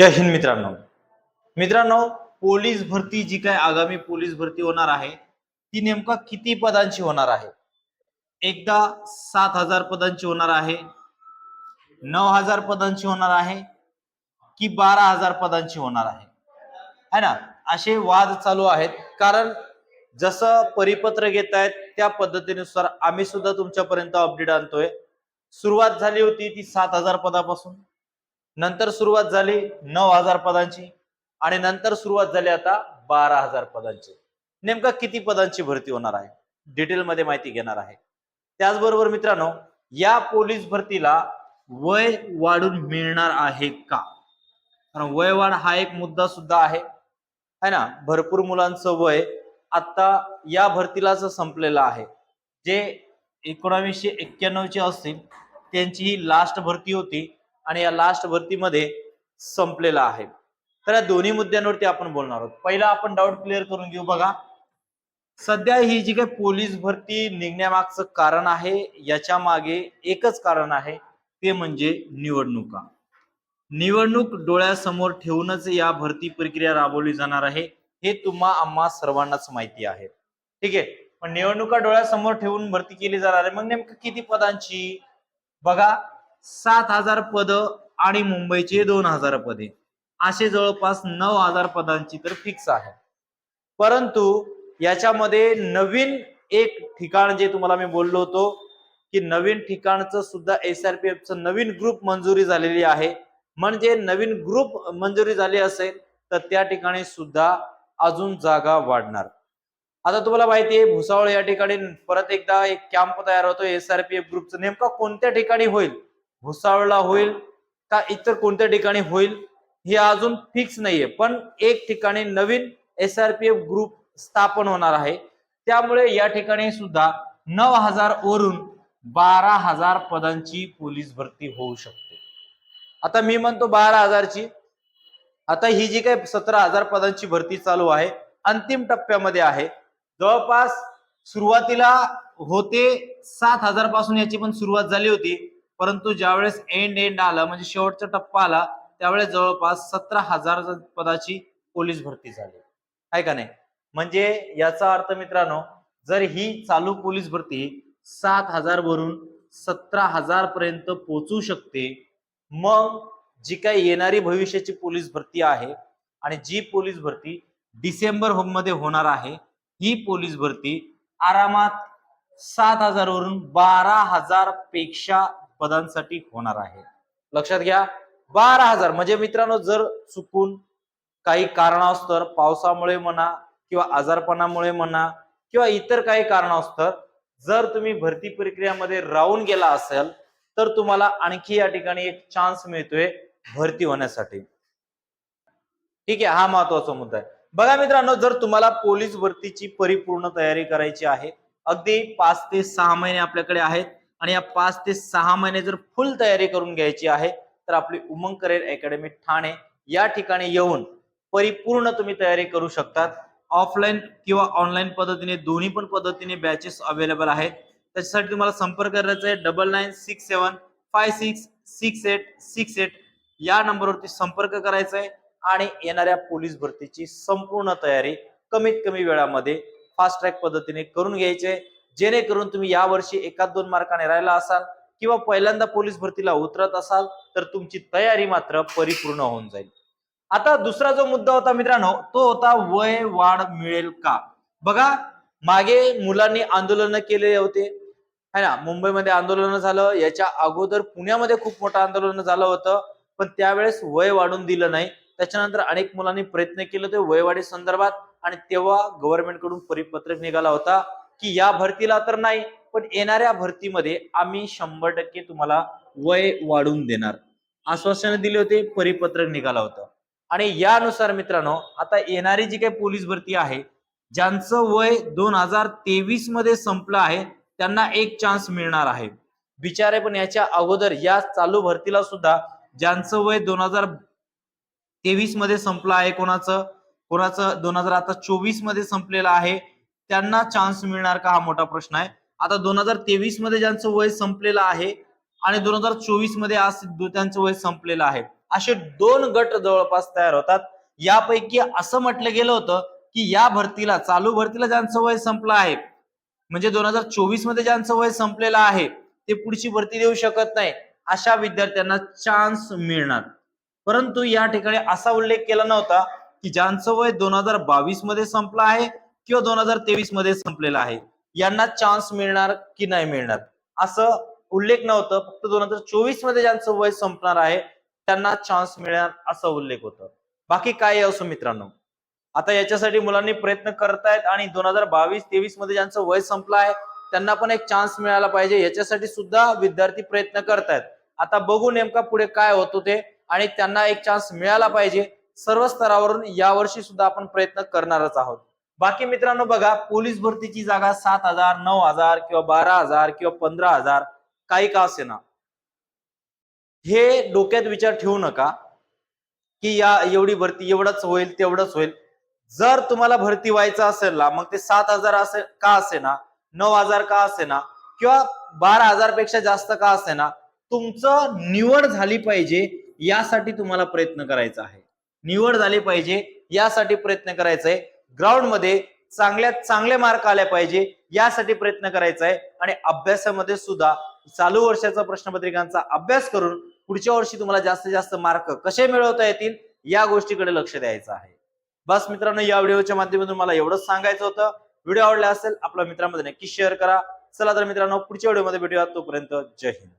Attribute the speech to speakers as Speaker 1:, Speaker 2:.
Speaker 1: जय हिंद मित्रांनो. मित्रांनो पोलीस भरती जी काय आगामी पोलीस भरती होणार आहे ती नेमका किती पदांची होणार आहे? एकदा सात हजार पदांची होणार आहे नऊ हजार पदांची होणार आहे की बारा हजार पदांची होणार आहे? है ना? असे वाद चालू आहेत. कारण जसं परिपत्र घेत आहेत त्या पद्धतीनुसार आम्ही सुद्धा तुमच्यापर्यंत अपडेट आणतोय. सुरुवात झाली होती ती सात हजार पदापासून. नंतर सुरुवात झाली नऊ हजार पदांची आणि नंतर सुरुवात झाली आता बारा हजार पदांची. नेमका किती पदांची भरती होणार आहे? डिटेलमध्ये माहिती घेणार आहे. त्याचबरोबर मित्रांनो या पोलीस भरतीला वय वाढून मिळणार आहे का? कारण वय वाढ हा एक मुद्दा सुद्धा आहे. है ना? भरपूर मुलांचं वय आता या भरतीलाच संपलेलं आहे. जे एकोणावीसशे एक्क्याण्णवचे असतील त्यांची ही लास्ट भरती होती. आणि या लास्ट भरतीमध्ये संपलेला आहे. तर या दोन्ही मुद्द्यांवरती आपण बोलणार आहोत. पहिला आपण डाऊट क्लिअर करून घेऊ बघा. सध्या ही जी काही पोलीस भरती निघण्यामागचं कारण आहे याच्या मागे एकच कारण आहे ते म्हणजे निवडणुका. निवडणूक डोळ्यासमोर ठेवूनच या भरती प्रक्रिया राबवली जाणार आहे हे तुम्हा आम्हा सर्वांनाच माहिती आहे. ठीक आहे? पण निवडणुका डोळ्यासमोर ठेवून भरती केली जाणार आहे. मग नेमकं किती पदांची? बघा सात हजार पद आणि मुंबईचे दोन हजार पदे. असे जवळपास नऊ हजार पदांची तर फिक्स आहे. परंतु याच्यामध्ये नवीन एक ठिकाण जे तुम्हाला मी बोललो होतो की नवीन ठिकाणचं सुद्धा एस आर पी एफचं नवीन ग्रुप मंजुरी झालेली आहे. म्हणजे नवीन ग्रुप मंजुरी झाली असेल तर त्या ठिकाणी सुद्धा अजून जागा वाढणार. आता तुम्हाला माहिती आहे भुसावळ या ठिकाणी परत एकदा एक कॅम्प तयार होतो. एस आर पी एफ ग्रुपचं नेमका कोणत्या ठिकाणी होईल? भुसावळला होईल का इतर कोणत्या ठिकाणी होईल हे अजून फिक्स नाहीये. पण एक ठिकाणी नवीन S R P F group स्थापन होणार आहे. त्यामुळे या ठिकाणी सुद्धा नऊ हजार वरून बारा हजार पदांची पोलीस भरती होऊ शकते. आता मी म्हणतो बारा हजारची. आता ही जी काही सतरा हजार पदांची भरती चालू आहे अंतिम टप्प्यामध्ये आहे. जवळपास सुरुवातीला होते सात हजारपासून याची पण सुरुवात झाली होती. परंतु ज्यावेळेस एंड एंड आला म्हणजे शेवटचा टप्पा आला त्यावेळेस जवळपास सतरा हजार पदाची पोलीस भरती झाली. आहे का नाही? म्हणजे याचा अर्थ मित्रांनो जर ही चालू पोलीस भरती सात हजार वरून सतरा हजार पर्यंत पोचू शकते मग जी काही येणारी भविष्याची पोलीस भरती आहे आणि जी पोलीस भरती डिसेंबरमध्ये होणार आहे ही पोलीस भरती आरामात सात हजार वरून बारा हजारपेक्षा पदांसाठी होणार आहे. लक्षात घ्या बारा हजार. म्हणजे मित्रांनो जर चुकून काही कारणास्तर पावसामुळे म्हणा किंवा आजारपणामुळे म्हणा किंवा इतर काही कारणास्तर जर तुम्ही भरती प्रक्रियामध्ये राहून गेला असेल तर तुम्हाला आणखी या ठिकाणी एक चान्स मिळतोय भरती होण्यासाठी. ठीक आहे हा महत्त्वाचा मुद्दा आहे. बघा मित्रांनो जर तुम्हाला पोलीस भरतीची परिपूर्ण तयारी करायची आहे अगदी पाच ते सहा महिने आपल्याकडे आहेत आणि या पाच ते सहा महिने जर फुल तयारी करून घ्यायची आहे तर आपली उमंग करिअर अकॅडमी ठाणे या ठिकाणी येऊन परिपूर्ण तुम्ही तयारी करू शकतात. ऑफलाईन किंवा ऑनलाईन पद्धतीने दोन्ही पण पद्धतीने बॅचेस अवेलेबल आहेत. त्याच्यासाठी तुम्हाला संपर्क करायचा आहे double nine six seven five six six eight six eight या नंबरवरती संपर्क करायचा आहे आणि येणाऱ्या पोलीस भरतीची संपूर्ण तयारी कमीत कमी वेळामध्ये फास्ट ट्रॅक पद्धतीने करून घ्यायची आहे. जेणेकरून तुम्ही यावर्षी एकाच दोन मार्काने राहिला असाल किंवा पहिल्यांदा पोलीस भरतीला उतरत असाल तर तुमची तयारी मात्र परिपूर्ण होऊन जाईल. आता दुसरा जो मुद्दा होता मित्रांनो तो होता वय वाढ मिळेल का? बघा मागे मुलांनी आंदोलन केले होते. है ना? मुंबईमध्ये आंदोलन झालं. याच्या अगोदर पुण्यामध्ये खूप मोठं आंदोलन झालं होतं. पण त्यावेळेस वय वाढून दिलं नाही. त्याच्यानंतर अनेक मुलांनी प्रयत्न केले होते वयवाढी संदर्भात. आणि तेव्हा गव्हर्नमेंटकडून परिपत्रक निघाला होता. की या भरतीला तर नाही पण येणाऱ्या भरतीमध्ये आम्ही शंभर टक्के तुम्हाला वय वाढून देणार. आश्वासन दिले होते परिपत्रक निघाला होतं. आणि यानुसार मित्रांनो आता येणारी जी काही पोलीस भरती आहे ज्यांचं वय दोन हजार तेवीसमध्ये संपलं आहे त्यांना एक चान्स मिळणार आहे. बिचारे पण याच्या अगोदर या चालू भरतीला सुद्धा ज्यांचं वय दोन हजार तेवीसमध्ये संपलं आहे कोणाचं कोणाचं दोन हजार आता चोवीसमध्ये संपलेलं आहे त्यांना चान्स मिळणार का हा मोठा प्रश्न आहे. आता दोन हजार तेवीसमध्ये ज्यांचं वय संपलेलं आहे आणि दोन हजार चोवीसमध्ये आज त्यांचं वय संपलेलं आहे. असे दोन गट जवळपास तयार होतात. यापैकी असं म्हटलं गेलं होतं की या भरतीला चालू भरतीला ज्यांचं वय संपलं आहे म्हणजे दोन हजार चोवीसमध्ये ज्यांचं वय संपलेलं आहे ते पुढची भरती देऊ शकत नाही. अशा विद्यार्थ्यांना चान्स मिळणार. परंतु या ठिकाणी असा उल्लेख केला नव्हता की ज्यांचं वय दोन हजार बावीसमध्ये संपलं आहे किंवा दोन हजार तेवीसमध्ये संपलेला आहे. यांना चान्स मिळणार की नाही मिळणार? असं उल्लेख नव्हतं. फक्त दोन हजार चोवीसमध्ये ज्यांचं वय संपणार आहे त्यांना चान्स मिळणार असा उल्लेख होता. बाकी काय असो मित्रांनो? आता याच्यासाठी मुलांनी प्रयत्न करतायत आणि दोन हजार बावीस तेवीसमध्ये ज्यांचं वय संपलं आहे त्यांना पण एक चान्स मिळाला पाहिजे. याच्यासाठी सुद्धा विद्यार्थी प्रयत्न करतायत. आता बघू नेमका पुढे काय होतो ते आणि त्यांना एक चान्स मिळाला पाहिजे. सर्व स्तरावरून यावर्षी सुद्धा आपण प्रयत्न करणारच आहोत. बाकी मित्रांनो बघा पोलीस भरतीची जागा सात हजार नऊ हजार किंवा बारा हजार किंवा पंधरा हजार काही का असेना. हे डोक्यात विचार ठेवू नका की या एवढी भरती एवढंच होईल तेवढंच होईल. जर तुम्हाला भरती व्हायचं असेल ना मग ते सात हजार असेल का असेना नऊ हजार का असेना किंवा बारा हजारपेक्षा जास्त का असेना तुमचं निवड झाली पाहिजे यासाठी तुम्हाला प्रयत्न करायचा आहे. निवड झाली पाहिजे यासाठी प्रयत्न करायचा आहे ग्राउंडमध्ये चांगल्यात चांगले मार्क आले पाहिजे यासाठी प्रयत्न करायचा आहे. आणि अभ्यासामध्ये सुद्धा चालू वर्षाचा प्रश्नपत्रिकांचा अभ्यास करून पुढच्या वर्षी तुम्हाला जास्तीत जास्त मार्क कसे मिळवता येतील या गोष्टीकडे लक्ष द्यायचं आहे. बस मित्रांनो या व्हिडिओच्या माध्यमातून मला एवढंच सांगायचं होतं. व्हिडिओ आवडला असेल आपल्या मित्रांमध्ये नक्की शेअर करा. चला तर मित्रांनो पुढच्या व्हिडिओमध्ये भेटूया. तोपर्यंत जय हिंद.